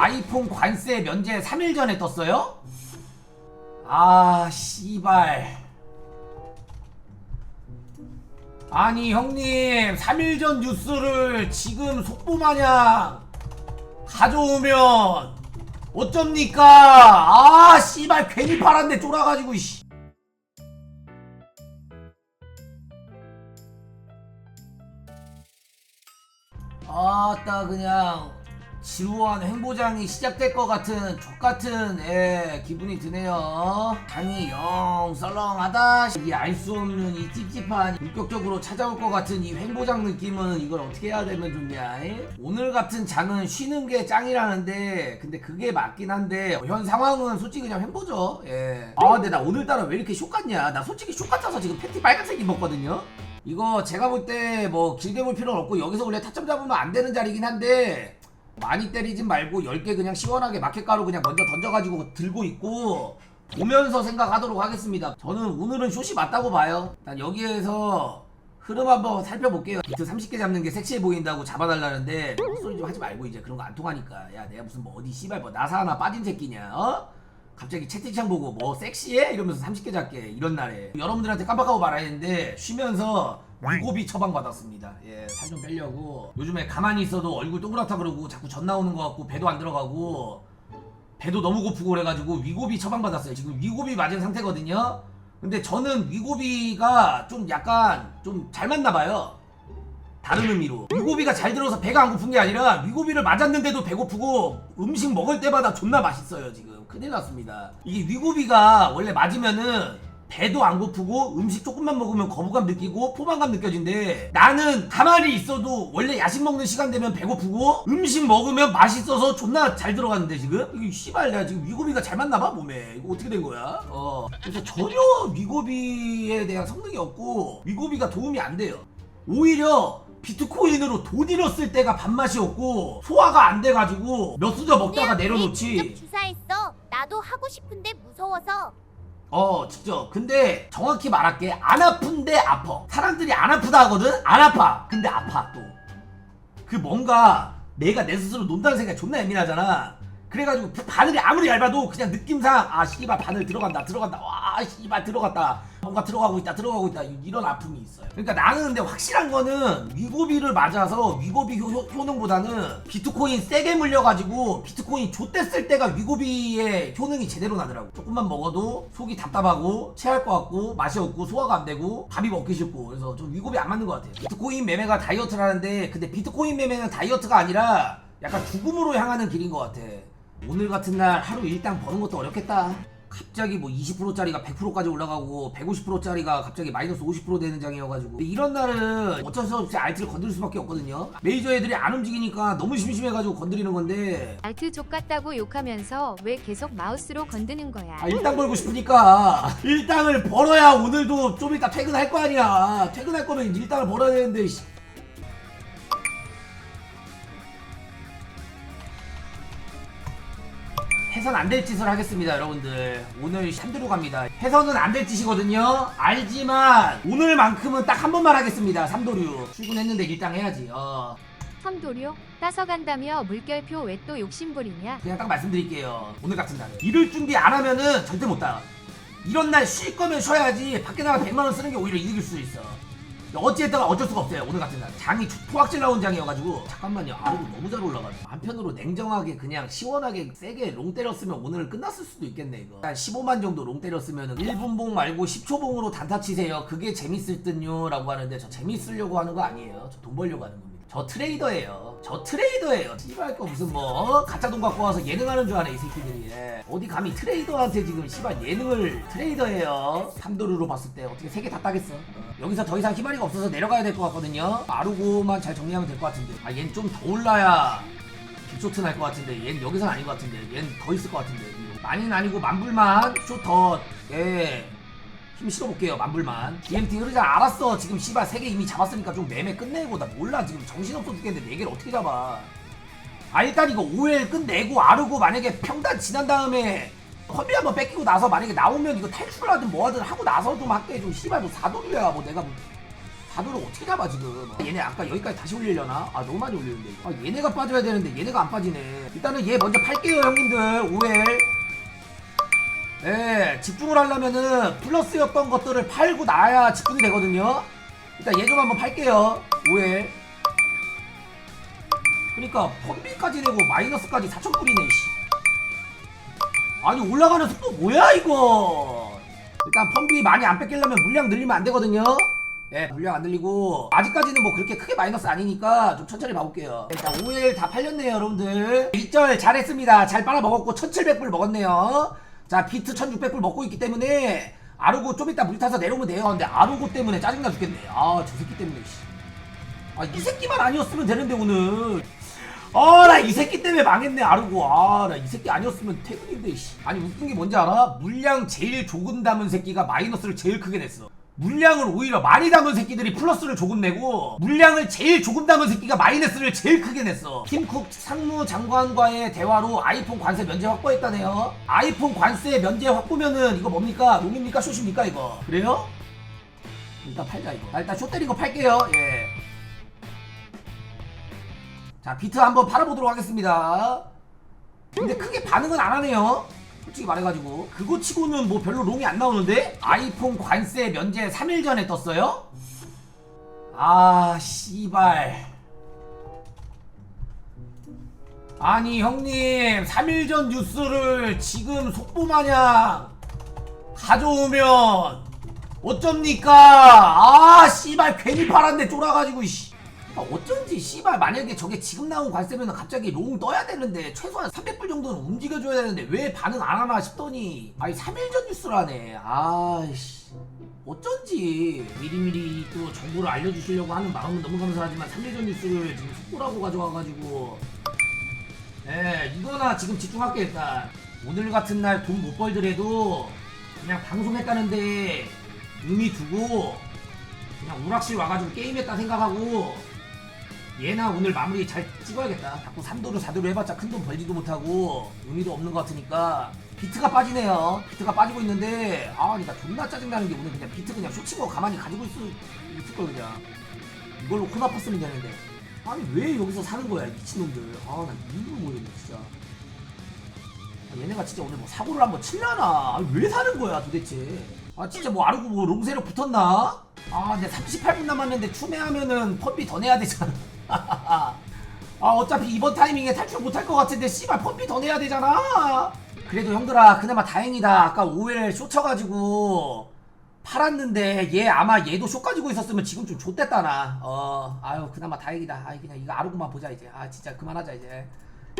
아이폰 관세 면제 3일 전에 떴어요? 아 씨발 아니 형님 3일 전 뉴스를 지금 속보 마냥 가져오면 어쩝니까 아 씨발 괜히 팔았네 쫄아가지고 씨. 아따 그냥 지루한 행보장이 시작될 것 같은 족같은 예, 기분이 드네요 장이 영 썰렁하다 이게 알수 없는 이 찝찝한 본격적으로 찾아올 것 같은 이 횡보장 느낌은 이걸 어떻게 해야 되면 좋냐 예? 오늘 같은 장은 쉬는 게 짱이라는데 근데 그게 맞긴 한데 현 상황은 솔직히 그냥 횡보죠 예. 아 근데 나 오늘따라 왜 이렇게 쇼 같냐 나 솔직히 쇼 같아서 지금 팬티 빨간색 입었거든요 이거 제가 볼 때 뭐 길게 볼 필요는 없고 여기서 원래 타점 잡으면 안 되는 자리긴 한데 많이 때리진 말고 10개 그냥 시원하게 마켓가루 그냥 먼저 던져가지고 들고 있고 보면서 생각하도록 하겠습니다. 저는 오늘은 숏이 맞다고 봐요. 일단 여기에서 흐름 한번 살펴볼게요. 비트 30개 잡는 게 섹시해 보인다고 잡아달라는데 헛소리 좀 하지 말고 이제 그런 거 안 통하니까. 야 내가 무슨 뭐 어디 씨발 뭐 나사 하나 빠진 새끼냐 어? 갑자기 채팅창 보고 뭐 섹시해? 이러면서 30개 잡게 이런 날에. 여러분들한테 깜빡하고 말아야 했는데 쉬면서 위고비 처방 받았습니다. 예 살 좀 빼려고. 요즘에 가만히 있어도 얼굴 동그랗다 그러고 자꾸 전 나오는 것 같고 배도 안 들어가고 배도 너무 고프고 그래가지고 위고비 처방 받았어요. 지금 위고비 맞은 상태거든요. 근데 저는 위고비가 좀 약간 좀 잘 맞나 봐요 다른 의미로. 위고비가 잘 들어서 배가 안 고픈 게 아니라 위고비를 맞았는데도 배고프고 음식 먹을 때마다 존나 맛있어요 지금. 큰일 났습니다. 이게 위고비가 원래 맞으면은 배도 안 고프고 음식 조금만 먹으면 거부감 느끼고 포만감 느껴진대. 나는 가만히 있어도 원래 야식 먹는 시간 되면 배고프고 음식 먹으면 맛있어서 존나 잘 들어갔는데 지금? 이게 씨발 내가 지금 위고비가 잘 맞나 봐 몸에. 이거 어떻게 된 거야? 어. 그래서 전혀 위고비에 대한 성능이 없고 위고비가 도움이 안 돼요. 오히려 비트코인으로 돈 잃었을 때가 밥맛이 없고 소화가 안 돼가지고 몇 수저 먹다가 내려놓지. 직접 주사했어. 나도 하고 싶은데 무서워서. 어 직접 근데 정확히 말할게. 안 아픈데 아파. 사람들이 안 아프다 하거든? 안 아파. 근데 아파 또. 그 뭔가 내가 내 스스로 논다는 생각이 존나 예민하잖아. 그래가지고 그 바늘이 아무리 얇아도 그냥 느낌상 아 씨발 바늘 들어간다 들어간다. 와 씨발 들어갔다. 뭔가 들어가고 있다 들어가고 있다. 이런 아픔이 있어요. 그러니까 나는 근데 확실한 거는 위고비를 맞아서 위고비 효, 효, 능보다는 비트코인 세게 물려가지고 비트코인 좆됐을 때가 위고비의 효능이 제대로 나더라고. 조금만 먹어도 속이 답답하고 체할 것 같고 맛이 없고 소화가 안 되고 밥이 먹기 싫고. 그래서 좀 위고비 안 맞는 것 같아요. 비트코인 매매가 다이어트라는데 근데 비트코인 매매는 다이어트가 아니라 약간 죽음으로 향하는 길인 것 같아. 오늘 같은 날 하루 일당 버는 것도 어렵겠다. 갑자기 뭐 20%짜리가 100%까지 올라가고 150%짜리가 갑자기 마이너스 50% 되는 장이어가지고 이런 날은 어쩔 수 없이 알트를 건들 수밖에 없거든요. 메이저 애들이 안 움직이니까 너무 심심해가지고 건드리는 건데 알트 족 같다고 욕하면서 왜 계속 마우스로 건드는 거야? 아 일당 벌고 싶으니까 일당을 벌어야 오늘도 좀 이따 퇴근할 거 아니야. 퇴근할 거면 일당을 벌어야 되는데 씨. 해선 안 될 짓을 하겠습니다, 여러분들. 오늘 샨드로 갑니다. 해선은 안 될 짓이거든요. 알지만 오늘만큼은 딱 한 번만 하겠습니다. 삼도류 출근했는데 일당 해야지. 어. 삼도류 따서 간다며 물결표 왜 또 욕심부리냐? 그냥 딱 말씀드릴게요. 오늘 같은 날은 일을 준비 안 하면은 절대 못 따. 이런 날 쉴 거면 쉬어야지. 밖에 나가 100만 원 쓰는 게 오히려 이득일 수도 있어. 어찌했다가 어쩔 수가 없어요. 오늘 같은 날 장이 포악질 나온 장이어가지고 잠깐만요. 아래로 너무 잘 올라가지고 한편으로 냉정하게 그냥 시원하게 세게 롱 때렸으면 오늘 끝났을 수도 있겠네 이거. 한 15만 정도 롱 때렸으면 1분봉 말고 10초봉으로 단타 치세요. 그게 재밌을 듯요 라고 하는데 저 재밌으려고 하는 거 아니에요. 저 돈 벌려고 하는 겁니다. 저 트레이더예요. 저 트레이더예요. 씨발 거 무슨 뭐 어? 가짜 돈 갖고 와서 예능하는 줄 아네 이 새끼들이. 예. 어디 감히 트레이더한테 지금 씨발 예능을 트레이더예요. 3도루로 봤을 때 어떻게 세 개 다 따겠어. 어. 여기서 더 이상 희망이가 없어서 내려가야 될 것 같거든요. 마르고만 잘 정리하면 될 것 같은데. 아얜좀더 올라야 빅쇼트 날 것 같은데 얜 여기선 아닌 것 같은데 얜더 있을 것 같은데 많이는 아니고 만불만 쇼더예 힘 실어볼게요 만불만. DMT 흐르자 알았어. 지금 씨발 세개 이미 잡았으니까 좀 매매 끝내고 나 몰라. 지금 정신없어 죽겠는데 네 개를 어떻게 잡아? 아 일단 이거 5회 끝내고 아르고 만약에 평단 지난 다음에 허비 한번 뺏기고 나서 만약에 나오면 이거 탈출을 하든 뭐하든 하고 나서 좀 할게. 좀 씨발 뭐 사도류야. 뭐 내가 뭐 다도를 어떻게 잡아 지금? 얘네 아까 여기까지 다시 올리려나? 아 너무 많이 올리는데. 아 얘네가 빠져야 되는데 얘네가 안 빠지네. 일단은 얘 먼저 팔게요 형님들. 5회 네 집중을 하려면은 플러스였던 것들을 팔고 나야 집중이 되거든요. 일단 얘 좀 한번 팔게요. 5회 그러니까 펀비까지 내고 마이너스까지 4천 뿌리네 씨. 아니 올라가는 속도 뭐야 이거? 일단 펀비 많이 안 뺏기려면 물량 늘리면 안 되거든요. 예 물량 안 늘리고 아직까지는 뭐 그렇게 크게 마이너스 아니니까 좀 천천히 봐볼게요. 일단 5일 다 팔렸네요 여러분들. 1절 잘했습니다. 잘 빨아먹었고 1700불 먹었네요 자 비트 1600불 먹고 있기 때문에 아르고 좀 이따 물 타서 내려오면 돼요 근데 아르고 때문에 짜증나 죽겠네 아 저 새끼 때문에 씨. 아이 새끼만 아니었으면 되는데 오늘 아 나 이 새끼 때문에 망했네 아르고 아 나 이 새끼 아니었으면 퇴근인데 씨. 아니 웃긴 게 뭔지 알아? 물량 제일 조금 담은 새끼가 마이너스를 제일 크게 냈어 물량을 오히려 많이 담은 새끼들이 플러스를 조금 내고 물량을 제일 조금 담은 새끼가 마이너스를 제일 크게 냈어. 팀쿡 상무 장관과의 대화로 아이폰 관세 면제 확보했다네요. 아이폰 관세 면제 확보면은 이거 뭡니까? 롱입니까? 숏입니까 이거? 그래요? 일단 팔자 이거. 아, 일단 숏 때린 거 팔게요. 예. 자 비트 한번 팔아보도록 하겠습니다. 근데 크게 반응은 안 하네요 솔직히 말해가지고. 그거 치고는 뭐 별로 롱이 안 나오는데? 아이폰 관세 면제 3일 전에 떴어요? 아 씨발. 아니 형님 3일 전 뉴스를 지금 속보마냥 가져오면 어쩝니까? 아 씨발 괜히 팔았네 쫄아가지고 씨 아, 어쩐지 씨발 만약에 저게 지금 나온 관세면 갑자기 롱 떠야 되는데 최소한 300불 정도는 움직여줘야 되는데 왜 반응 안 하나 싶더니 아니 3일 전 뉴스라네. 아이씨. 어쩐지 미리미리 또 정보를 알려주시려고 하는 마음은 너무 감사하지만 3일 전 뉴스를 지금 속보라고 가져와가지고. 예 이거나 지금 집중할게 일단. 오늘 같은 날 돈 못 벌더라도 그냥 방송했다는데 의미 두고 그냥 오락실 와가지고 게임했다 생각하고 얘나 오늘 마무리 잘 찍어야겠다. 자꾸 3도로 4도로 해봤자 큰 돈 벌지도 못하고 의미도 없는 것 같으니까 비트가 빠지네요. 비트가 빠지고 있는데 아 그러니까 존나 짜증나는 게 오늘 그냥 비트 그냥 쇼치고 가만히 가지고 있을, 있을 걸 그냥. 이걸로 코 나빴으면 되는데. 아니 왜 여기서 사는 거야 이 미친놈들. 아 나 이유를 모르겠네 진짜. 아, 얘네가 진짜 오늘 뭐 사고를 한번 칠라나? 아니, 왜 사는 거야 도대체? 아 진짜 뭐 아르고 뭐 롱세로 붙었나? 아 근데 38분 남았는데 추매하면은 펀비 더 내야 되잖아 아 어차피 이번 타이밍에 탈출 못할 것 같은데 씨발 펀비 더 내야 되잖아. 그래도 형들아 그나마 다행이다. 아까 5회 쇼 쳐가지고 팔았는데 얘 아마 얘도 쇼 가지고 있었으면 지금 좀 좆됐다 나어 아유 그나마 다행이다. 아이 그냥 이거 아르고만 보자 이제. 아 진짜 그만하자 이제.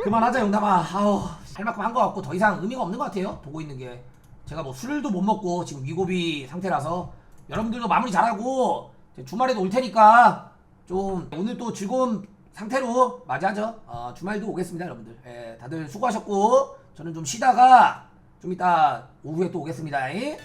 그만하자 영남아. 아우 할 만큼 한 것 같고 더 이상 의미가 없는 것 같아요 보고 있는 게. 제가 뭐 술도 못 먹고 지금 위고비 상태라서 여러분들도 마무리 잘하고 주말에도 올 테니까 좀 오늘 또 즐거운 상태로 맞이하죠 어, 주말도 오겠습니다 여러분들 예, 다들 수고하셨고 저는 좀 쉬다가 좀 이따 오후에 또 오겠습니다 예?